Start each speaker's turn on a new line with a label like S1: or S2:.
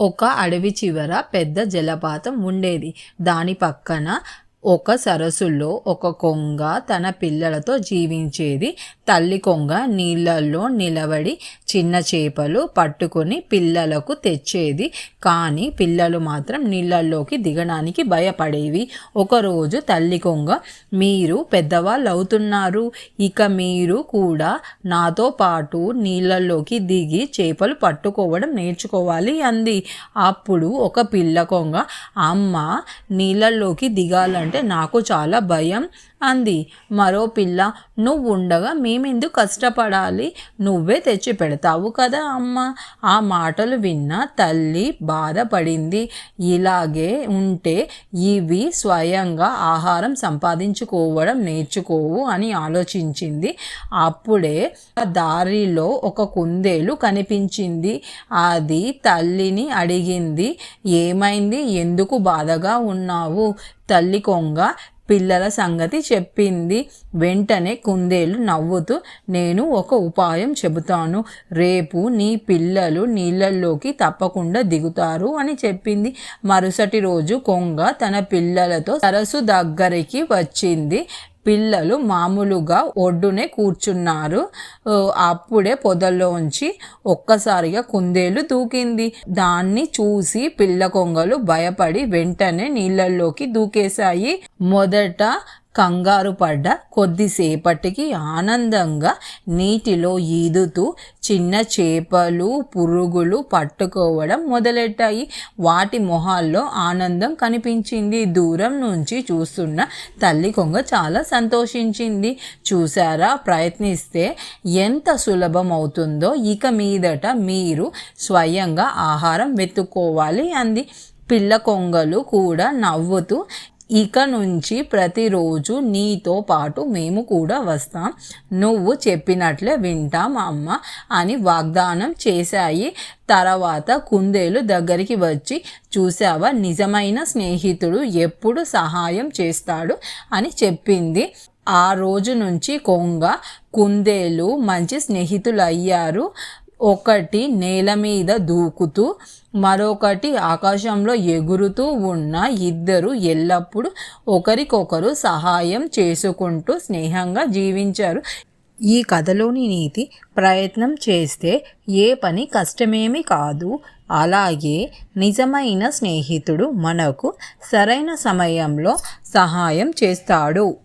S1: ఒక అడవి చివర పెద్ద జలపాతం ఉండేది. దాని పక్కన ఒక సరస్సులో ఒక కొంగ తన పిల్లలతో జీవించేది. తల్లి కొంగ నీళ్ళల్లో నిలబడి చిన్న చేపలు పట్టుకొని పిల్లలకు తెచ్చేది. కానీ పిల్లలు మాత్రం నీళ్ళల్లోకి దిగడానికి భయపడేవి. ఒకరోజు తల్లి కొంగ మీరు పెద్దవాళ్ళు అవుతున్నారు ఇక మీరు కూడా నాతో పాటు నీళ్ళల్లోకి దిగి చేపలు పట్టుకోవడం నేర్చుకోవాలి అంది. అప్పుడు ఒక పిల్ల కొంగ అమ్మ నీళ్ళల్లోకి దిగాలంటే నాకు చాలా భయం అంది. మరో పిల్ల నువ్వు ఉండగా మేమెందుకు కష్టపడాలి? నువ్వే తెచ్చి పెడతావు కదా అమ్మ. ఆ మాటలు విన్న తల్లి బాధపడింది. ఇలాగే ఉంటే ఇవి స్వయంగా ఆహారం సంపాదించుకోవడం నేర్చుకోవు అని ఆలోచించింది. అప్పుడే దారిలో ఒక కుందేలు కనిపించింది. అది తల్లిని అడిగింది. ఏమైంది? ఎందుకు బాధగా ఉన్నావు? తల్లి కొంగ పిల్లల సంగతి చెప్పింది. వెంటనే కుందేలు నవ్వుతూ నేను ఒక ఉపాయం చెబుతాను. రేపు నీ పిల్లలు నీళ్ళల్లోకి తప్పకుండా దిగుతారు అని చెప్పింది. మరుసటి రోజు కొంగ తన పిల్లలతో సరస్సు దగ్గరికి వచ్చింది. పిల్లలు మామూలుగా ఒడ్డునే కూర్చున్నారు. అప్పుడే పొదల్లోంచి ఒక్కసారిగా కుందేలు దూకింది. దాన్ని చూసి పిల్ల కొంగలు భయపడి వెంటనే నీళ్ళల్లోకి దూకేశాయి. మొదట కంగారు పడ్డ కొద్దిసేపటికి ఆనందంగా నీటిలో ఈదుతూ చిన్న చేపలు పురుగులు పట్టుకోవడం మొదలెట్టాయి. వాటి మొహాల్లో ఆనందం కనిపించింది. దూరం నుంచి చూస్తున్న తల్లి కొంగ చాలా సంతోషించింది. చూసారా ప్రయత్నిస్తే ఎంత సులభం అవుతుందో ఇక మీదట మీరు స్వయంగా ఆహారం వెతుక్కోవాలి అంది. పిల్ల కొంగలు కూడా నవ్వుతూ ఇక నుంచి ప్రతిరోజు నీతో పాటు మేము కూడా వస్తాం. నువ్వు చెప్పినట్లే వింటాం అమ్మ అని వాగ్దానం చేశాయి. తర్వాత కుందేలు దగ్గరికి వచ్చి చూసావా నిజమైన స్నేహితుడు ఎప్పుడు సహాయం చేస్తాడు అని చెప్పింది. ఆ రోజు నుంచి కొంగ కుందేలు మంచి స్నేహితులు అయ్యారు ఒకటి నేల మీద దూకుతూ మరొకటి ఆకాశంలో ఎగురుతూ ఉన్న ఇద్దరు ఎల్లప్పుడూ ఒకరికొకరు సహాయం చేసుకుంటూ స్నేహంగా జీవించారు. ఈ కథలోని నీతి ప్రయత్నం చేస్తే ఏ పని కష్టమేమి కాదు. అలాగే నిజమైన స్నేహితుడు మనకు సరైన సమయంలో సహాయం చేస్తాడు.